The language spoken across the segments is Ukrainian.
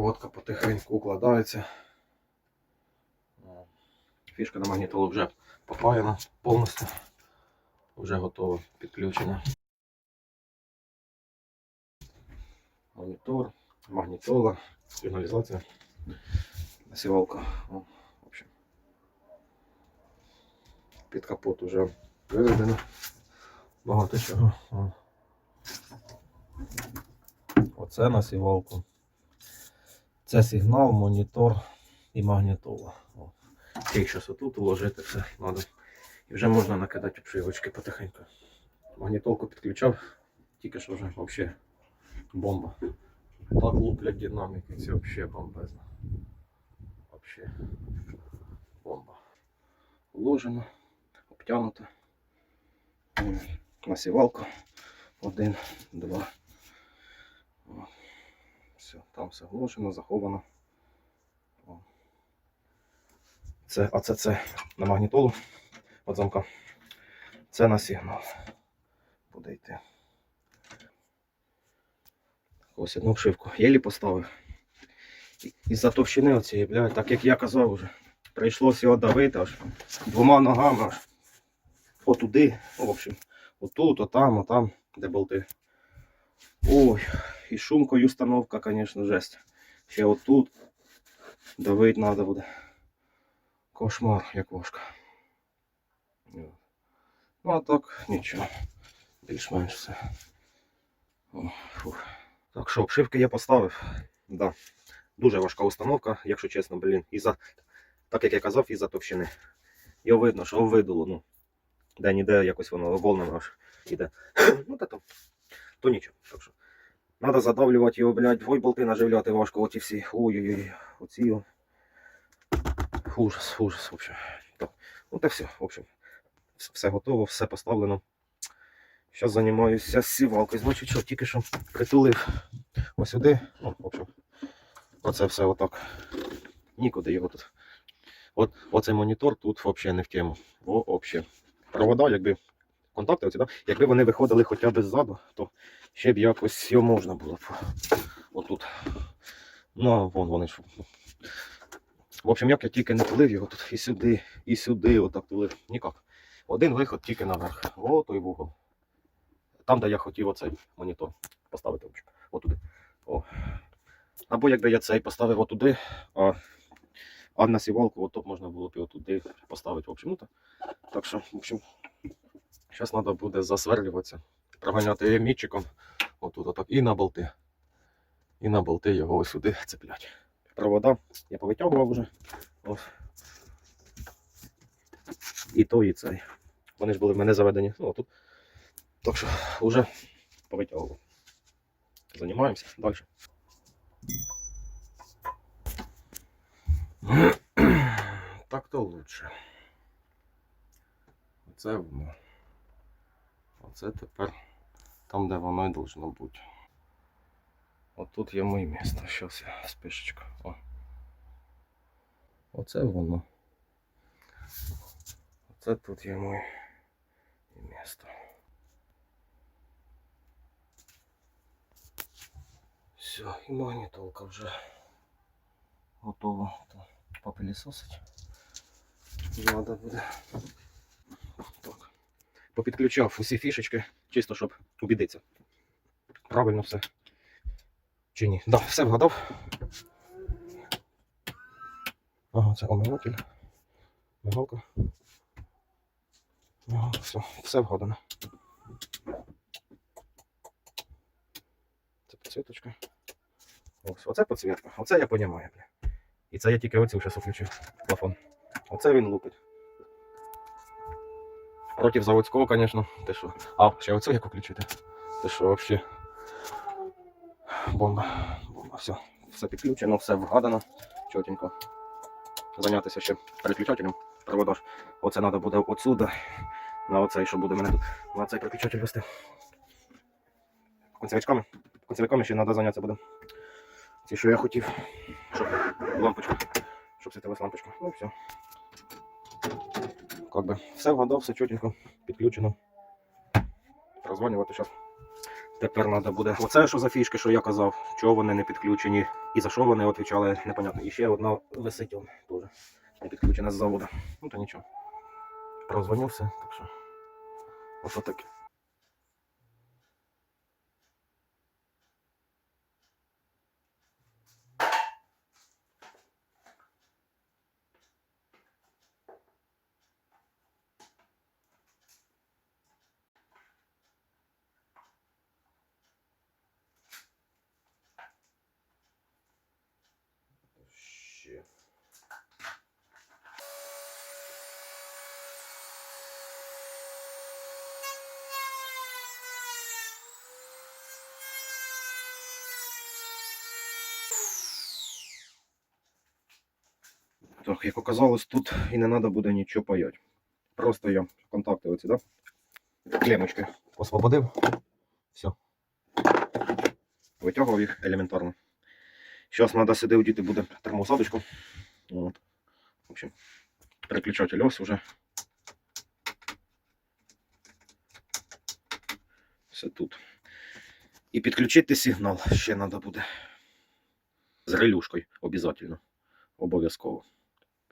Проводка потихеньку укладається. Фішка на магнітолу вже попаяна повністю. Вже готове підключення. Монітор, магнітола, сигналізація, насівалка. В общем. Під капот вже виведено. Багато чого. Оце насівалку. Це сигнал, монітор і магнітола. О. Тільки щось отут уложити все треба. І вже можна накидати обшивочки потихеньку. Магнітолку підключав, тільки що вже взагалі бомба. Так луплять динаміки, це взагалі бомбезно. Взагалі бомба. Уложено, обтягнуто. М, Насівалка. Один, два. Все, там все вложено, заховано. Це, а це, це на магнітолу от замка. Це на сигнал. Буде йти. Ось одну вшивку. Єлі поставив. Із-за товщини оцієї, блядь, так як я казав уже. Прийшлося його давити аж двома ногами аж отуди. В общем, отут, отам, отам, де болти. Ой, і шумкою установка, звісно, жесть. Ще отут давить треба буде. Кошмар, як важко. Ну а так, нічого. Більш-менш все. О. Так що, обшивки я поставив. Да. Дуже важка установка, якщо чесно, блін. Із-за, так як я казав, із-за товщини. Його видно, що видуло, ну. Де ніде якось воно волнами аж іде. ну та то, то нічого. Так що. Надо задавлювати його, блядь, ой, болти наживляти важко, оці всі. Ой-ой-ой, оці. о. Ужас, ужас, в общем. Так. Ну та все, в общем. Все готово, все поставлено. Зараз займаюся сівалкою. Значить, що тільки що притулив ось сюди. Ну, в общем, оце все отак. Нікуди його тут. От, оцей монітор тут взагалі не в тему. Взагалі. Провода, якби контакти оці, да? якби вони виходили хоча б ззаду, то ще б якось його можна було б. Отут. Ну, вон вони ж. В общем, як я тільки не тулив його тут і сюди, і сюди, отак тулив. Ніяк. Один виход тільки наверх. О, той вугол. Там, де я хотів оцей монітор поставити. Отуди. О. Або якби я цей поставив отуди, а, а на сівалку отут можна було б отуди поставити. В общем, ну, так. так що, в общем, зараз треба буде засверлюватися, проганяти мітчиком отут, отак, і на болти. І на болти його ось сюди цеплять. Провода я повитягував вже. Ось. І той, і цей. Вони ж були в мене заведені. Ну, тут. Так що вже повитягував. Займаємося далі. Так то лучше. Оце воно. Оце тепер там, де воно і должно бути. От тут є моє місце. Щас я спишечка. О. Оце воно. Оце тут є моє місце. Все, і магнітолка вже готова. То попилісосить. Надо буде. Так. Попідключав усі фішечки, чисто щоб убідитися. Правильно все. Чи ні? Да, все вгадав. Ага, це омиватель. Мигалка. Ага, все, все вгадано. Це підсвіточка. Ось, оце підсвітка. Оце я бля. І це я тільки оцю зараз включив. Плафон. Оце він лупить. Проти заводського, звісно, ти що. А, ще оцю як включити. Ти що, взагалі. Бомба. Бомба. Все. Все підключено, все вгадано. Чотенько. Зайнятися ще переключателем. Проводаш. Оце треба буде отсюда. На оцей, що буде мене тут. На цей переключатель вести. Концевичками. Концевиками ще треба зайнятися буде. Ці, що я хотів. Щоб лампочка. Щоб світилась лампочка. Ну все. Как би все вгадав, все чотенько, підключено. Прозванювати зараз. Тепер треба буде. Оце що за фішки, що я казав, чого вони не підключені і за що вони відповідали, непонятно. І ще одна висить он теж не підключена з заводу. Ну то нічого. Прозвонив все, так що. Ось таке. Так, як оказалось, тут і не треба буде нічого паяти. Просто я контакти оці, да? Клемочки освободив. Все. Витягував їх елементарно. Зараз треба сюди вдіти буде термоусадочку. От. В общем, переключатель ось уже. Все тут. І підключити сигнал ще треба буде. З релюшкою обов'язково. Обов'язково.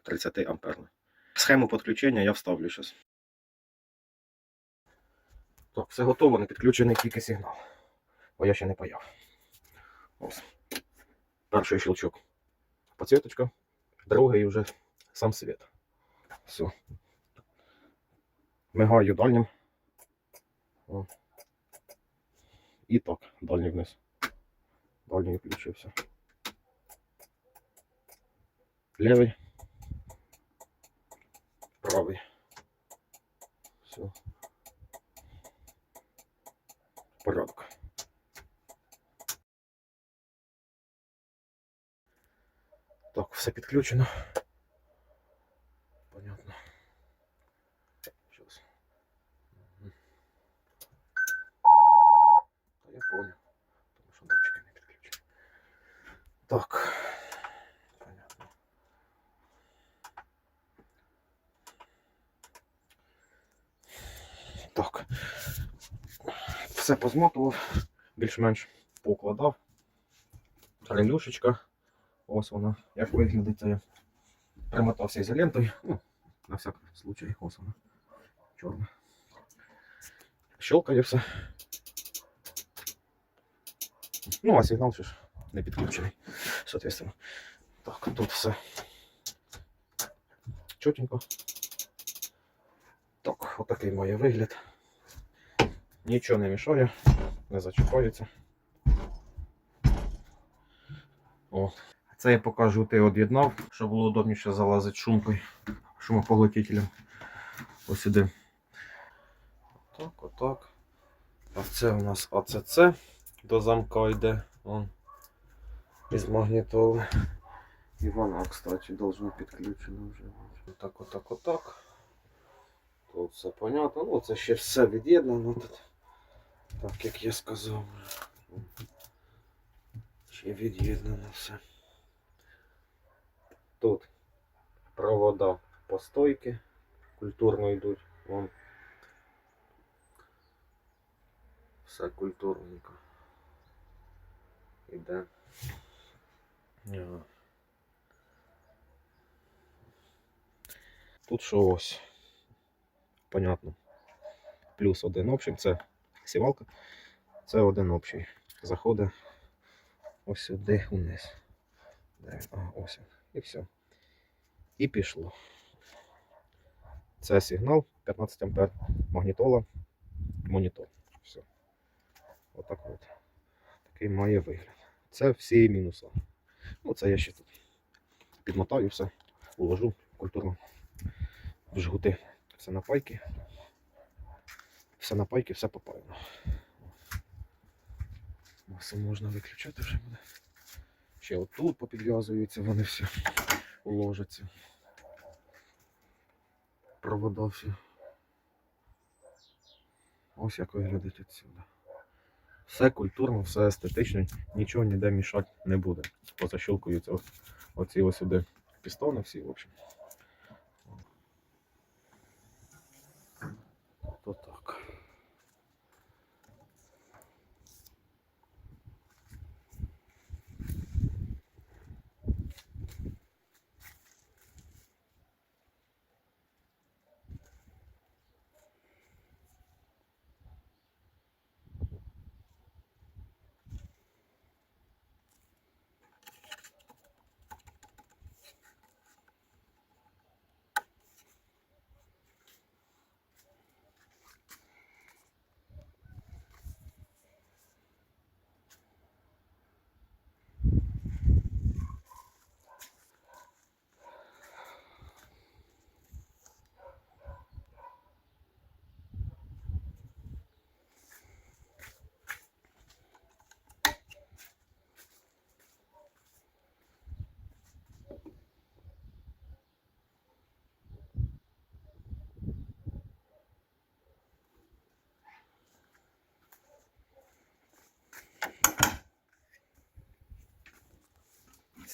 30 амперна. Схему підключення я вставлю зараз. Так, все готово, не підключений тільки сигнал. Бо я ще не паяв. Ось. Перший щелчок. Подсвіточка. Другий вже сам світ. Все. Мигаю дальнім. О. І так, дальній вниз. Дальній включився. Левий. Правий. Все. Порядок. Так, все підключено. Понятно. Сейчас. Та я понял. Тому що датчики не підключені. Так. Понятно. Так. Все позмотував, більш-менш поукладав. Релюшечка. Ось вона, як виглядить. Я примотався ізолентою. Ну, на всяк случай, ось вона. Чорна. Щелкає все. Ну, а сигнал ще ж не підключений. Соответственно. Так, тут все. Чотенько. Так, отакий має вигляд. Нічого не мішає, не зачіпається. О. Це я покажу, ти од'єднав, щоб було удобніше залазити шумкою, шумопоглотителем. Ось сюди. Отак, отак. А це у нас АЦЦ до замка йде. Вон. Із магнітоли. І вона, кстати, должна підключена вже. Отак, отак, отак. Тут все понятно. Ну, це ще все від'єднано тут. Так як я сказав. Ще від'єднано все. Тут провода по стойки культурно йдуть. Вон. Все культурненько. Іде. Ага. Тут що ось. Понятно. Плюс один общий, це сівалка. Це один общий. Заходить ось сюди вниз. Де? А, ось. І все. І пішло. Це сигнал 15 ампер, магнітола, монітор. Все. Отак от. Такий має вигляд. Це всі мінуси. Ну, це я ще тут підмотаю все, уложу культурно в жгути. Все на пайки. Все на пайки, все попаяно. Все можна виключати вже буде. Ще отут попідв'язуються, вони всі уложаться. Провода всі. Ось як виглядить відсюди. Все культурно, все естетично, нічого ніде мішати не буде. Позащелкуються оці ось сюди пістони всі, в общем. То так.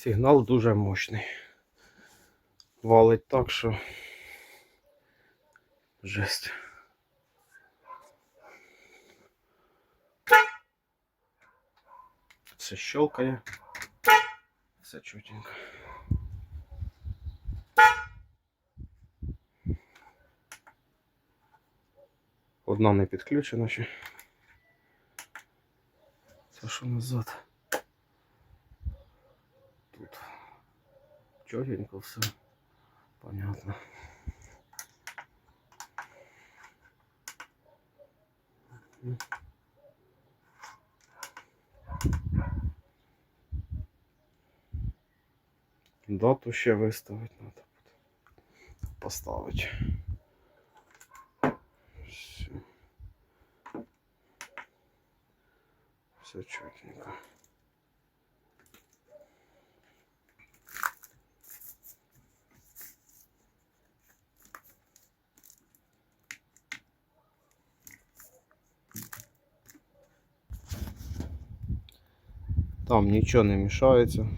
Сигнал дуже мощний. Валить так, що жесть. Все щелкає. Все чутенько. Одна не підключена ще. Це що назад? Чотенько все. Понятно. Дату ще виставити треба буде. Поставити. Все. Все чотенько. Там нічого не мішається,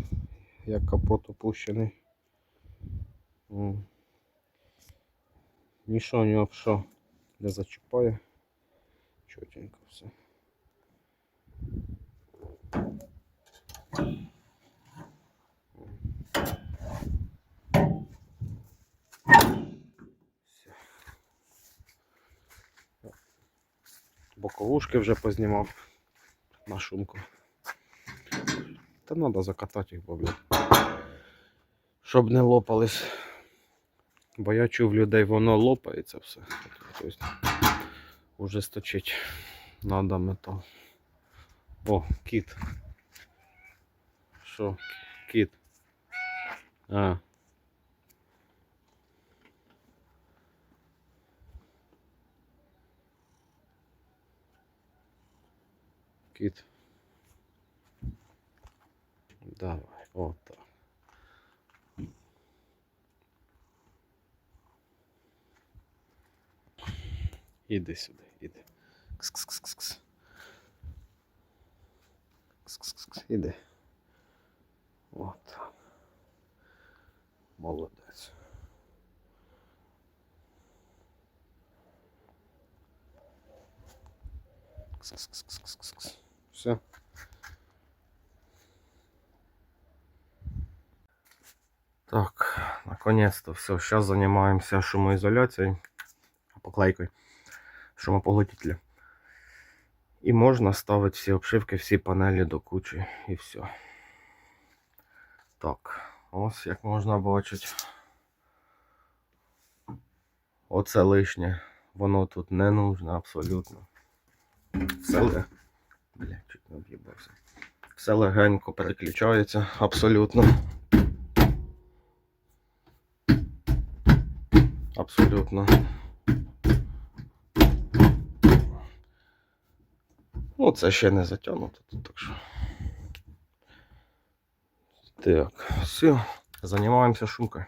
як капот опущений. Нічого ні об що не зачіпає. Чотенько. Все. Боковушки вже познімав на шумку. Та треба закатати їх, бо. Щоб не лопались. Бо я чув людей, воно лопається все. Тобто, уже сточить надо метал. О, кіт. Що? Кіт. А. Кіт. Давай, от так. Іди сюди, іди. Кс-кс-кс-кс. Кс-кс-кс. Іди. От. Молодець. Кс-кс-кс-кс-кс. Все. Так, наконец-то все. Сейчас занимаемся шумоизоляцией, поклейкой шумопоглотителя. І можна ставити всі обшивки, всі панелі до кучі і все. Так, ось як можна бачити. Оце лишнє. Воно тут не нужно абсолютно. Все. Бля, чуть не об'їбався. Все легенько переключається абсолютно. Абсолютно. Ну, це ще не затягнуто так що. Так, все. Займаємося шумкою.